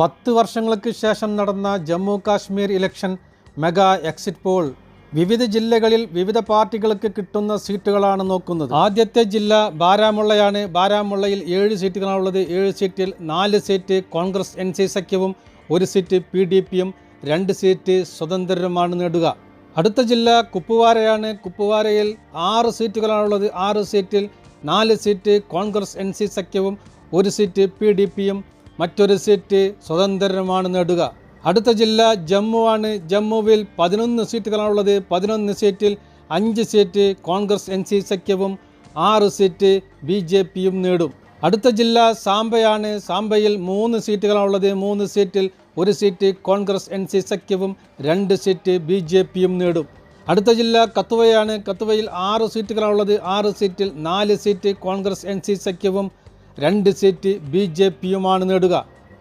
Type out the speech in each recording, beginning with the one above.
പത്ത് വർഷങ്ങൾക്ക് ശേഷം നടന്ന Jammu Kashmir election mega exit poll വിവിധ ജില്ലകളിൽ വിവിധ പാർട്ടികൾക്ക് കിട്ടുന്ന സീറ്റുകളാണ് നോക്കുന്നത്. ആദ്യത്തെ ജില്ല ബാരാമുള്ളയാണ്. ബാരാമുള്ളയിൽ ഏഴ് സീറ്റുകളാണുള്ളത്. ഏഴ് സീറ്റിൽ നാല് സീറ്റ് കോൺഗ്രസ് എൻ സി സഖ്യവും ഒരു സീറ്റ് പി ഡി പിയും രണ്ട് സീറ്റ് സ്വതന്ത്രരുമാണ് നേടുക. അടുത്ത ജില്ല കുപ്പുവാരയാണ്. കുപ്പുവാരയിൽ ആറ് സീറ്റുകളാണുള്ളത്. ആറ് സീറ്റിൽ നാല് സീറ്റ് കോൺഗ്രസ് എൻ സി സഖ്യവും ഒരു സീറ്റ് പി ഡി പിയും മറ്റൊരു സീറ്റ് സ്വതന്ത്രമാണ് നേടുക. അടുത്ത ജില്ല ജമ്മു ആണ് ജമ്മുവിൽ പതിനൊന്ന് സീറ്റുകളാണുള്ളത്. പതിനൊന്ന് സീറ്റിൽ അഞ്ച് സീറ്റ് കോൺഗ്രസ് എൻ സി സഖ്യവും ആറ് സീറ്റ് ബി ജെ പിയും നേടും. അടുത്ത ജില്ല സാംബയാണ്. സാംബയിൽ മൂന്ന് സീറ്റുകളാണുള്ളത്. മൂന്ന് സീറ്റിൽ ഒരു സീറ്റ് കോൺഗ്രസ് എൻ സി സഖ്യവും രണ്ട് സീറ്റ് ബി ജെ പിയും നേടും. അടുത്ത ജില്ല കത്തുവയാണ് കത്തുവയിൽ ആറ് സീറ്റുകളാണുള്ളത്. ആറ് സീറ്റിൽ നാല് സീറ്റ് കോൺഗ്രസ് എൻ സി സഖ്യവും രണ്ട് സീറ്റ് ബി ജെ പിയുമാണ് നേടുക.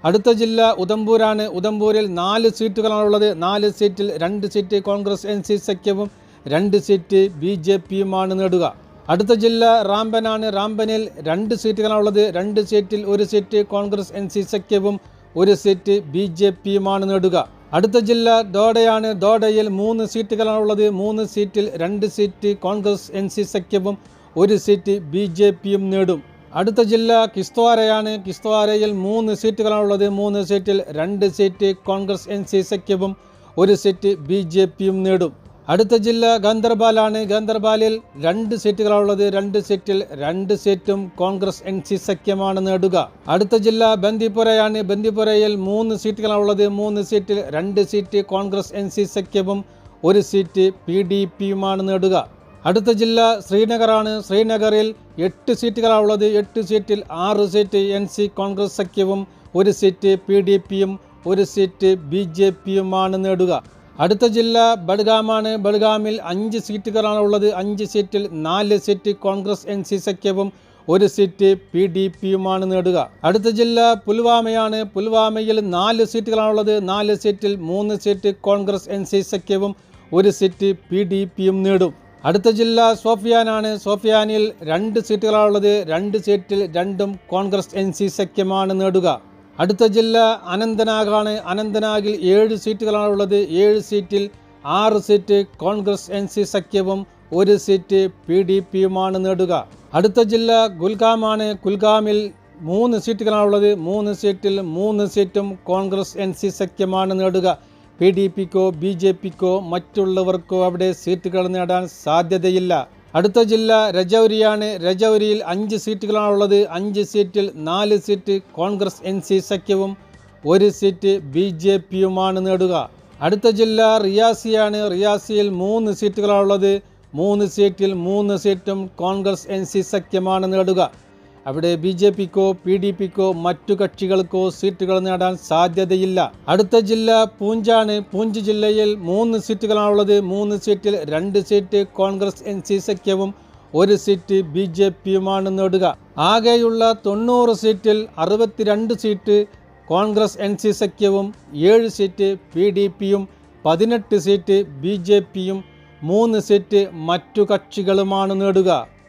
അടുത്ത ജില്ല ഉദംപൂരാണ്. ഉദംപൂരിൽ നാല് സീറ്റുകളാണുള്ളത്. നാല് സീറ്റിൽ രണ്ട് സീറ്റ് കോൺഗ്രസ് എൻ സി സഖ്യവും രണ്ട് സീറ്റ് ബി ജെ പിയുമാണ് നേടുക. അടുത്ത ജില്ല റാംബനാണ്. റാംബനിൽ രണ്ട് സീറ്റുകളാണുള്ളത്. രണ്ട് സീറ്റിൽ ഒരു സീറ്റ് കോൺഗ്രസ് എൻ സി സഖ്യവും ഒരു സീറ്റ് ബി ജെ പിയുമാണ് നേടുക. അടുത്ത ജില്ല ദോഡയാണ്. ദോഡയിൽ മൂന്ന് സീറ്റുകളാണുള്ളത്. മൂന്ന് സീറ്റിൽ രണ്ട് സീറ്റ് കോൺഗ്രസ് എൻ സി സഖ്യവും ഒരു സീറ്റ് ബി ജെ പിയും നേടും. അടുത്ത ജില്ല കിസ്ത്വാരയാണ്. കിസ്ത്വാരയിൽ മൂന്ന് സീറ്റുകളാണുള്ളത്. മൂന്ന് സീറ്റിൽ രണ്ട് സീറ്റ് കോൺഗ്രസ് എൻ സി സഖ്യവും ഒരു സീറ്റ് ബി ജെ പിയും നേടും. അടുത്ത ജില്ല ഗാന്ധർബാലാണ് ഗാന്ധർബാലിൽ രണ്ട് സീറ്റുകളാണുള്ളത്. രണ്ട് സീറ്റിൽ രണ്ട് സീറ്റും കോൺഗ്രസ് എൻ സി സഖ്യമാണ് നേടുക. അടുത്ത ജില്ല ബന്ദിപുരയാണ് ബന്ദിപുരയിൽ മൂന്ന് സീറ്റുകളാണുള്ളത്. മൂന്ന് സീറ്റിൽ രണ്ട് സീറ്റ് കോൺഗ്രസ് എൻ സി സഖ്യവും ഒരു സീറ്റ് പി ഡി പിയുമാണ് നേടുക. അടുത്ത ജില്ല ശ്രീനഗറാണ്. ശ്രീനഗറിൽ എട്ട് സീറ്റുകളാണുള്ളത് എട്ട് സീറ്റിൽ ആറ് സീറ്റ് എൻ സി കോൺഗ്രസ് സഖ്യവും ഒരു സീറ്റ് പി ഡി പിയും ഒരു സീറ്റ് ബി ജെ പിയുമാണ് നേടുക. അടുത്ത ജില്ല ബഡ്ഗാമാണ്. ബഡ്ഗാമിൽ അഞ്ച് സീറ്റുകളാണ് ഉള്ളത്. അഞ്ച് സീറ്റിൽ നാല് സീറ്റ് കോൺഗ്രസ് എൻ സി സഖ്യവും ഒരു സീറ്റ് പി ഡി പിയുമാണ് നേടുക. അടുത്ത ജില്ല പുൽവാമയാണ്. പുൽവാമയിൽ നാല് സീറ്റുകളാണുള്ളത് നാല് സീറ്റിൽ മൂന്ന് സീറ്റ് കോൺഗ്രസ് എൻ സി സഖ്യവും ഒരു സീറ്റ് പി ഡി പിയും നേടും. അടുത്ത ജില്ല സോഫിയാനാണ്. സോഫിയാനിൽ രണ്ട് സീറ്റുകളാണുള്ളത്. രണ്ട് സീറ്റിൽ രണ്ടും കോൺഗ്രസ് എൻ സി സഖ്യമാണ് നേടുക. അടുത്ത ജില്ല അനന്തനാഗാണ്. അനന്തനാഗിൽ ഏഴ് സീറ്റുകളാണുള്ളത്. ഏഴ് സീറ്റിൽ ആറ് സീറ്റ് കോൺഗ്രസ് എൻ സി സഖ്യവും ഒരു സീറ്റ് പി ഡി പിയുമാണ് നേടുക. അടുത്ത ജില്ല ഗുൽഗാമാണ്. ഗുൽഗാമിൽ മൂന്ന് സീറ്റുകളാണുള്ളത്. മൂന്ന് സീറ്റിൽ മൂന്ന് സീറ്റും കോൺഗ്രസ് എൻ സി സഖ്യമാണ് നേടുക. പി ഡി പിക്കോ ബി ജെ പിക്കോ മറ്റുള്ളവർക്കോ അവിടെ സീറ്റുകൾ നേടാൻ സാധ്യതയില്ല. അടുത്ത ജില്ല രജൗരിയാണ്. രജൗരിയിൽ അഞ്ച് സീറ്റുകളാണുള്ളത്. അഞ്ച് സീറ്റിൽ നാല് സീറ്റ് കോൺഗ്രസ് എൻ സി സഖ്യവും ഒരു സീറ്റ് ബി ജെ പിയുമാണ് നേടുക. അടുത്ത ജില്ല റിയാസിയാണ്. റിയാസിയിൽ മൂന്ന് സീറ്റുകളാണുള്ളത്. മൂന്ന് സീറ്റിൽ മൂന്ന് സീറ്റും കോൺഗ്രസ് എൻ സി സഖ്യമാണ് നേടുക. അവിടെ ബി ജെ പിക്കോ പി ഡി പിക്കോ മറ്റു കക്ഷികൾക്കോ സീറ്റുകൾ നേടാൻ സാധ്യതയില്ല. അടുത്ത ജില്ല പൂഞ്ചാണ്. പൂഞ്ച് ജില്ലയിൽ മൂന്ന് സീറ്റുകളാണുള്ളത്. മൂന്ന് സീറ്റിൽ രണ്ട് സീറ്റ് കോൺഗ്രസ് എൻ സി സഖ്യവും ഒരു സീറ്റ് ബി ജെ പിയുമാണ് നേടുക. ആകെയുള്ള തൊണ്ണൂറ് സീറ്റിൽ അറുപത്തിരണ്ട് സീറ്റ് കോൺഗ്രസ് എൻ സി സഖ്യവും ഏഴ് സീറ്റ് പി ഡി പിയും പതിനെട്ട് സീറ്റ് ബി ജെ പിയും മൂന്ന് സീറ്റ് മറ്റു കക്ഷികളുമാണ് നേടുക.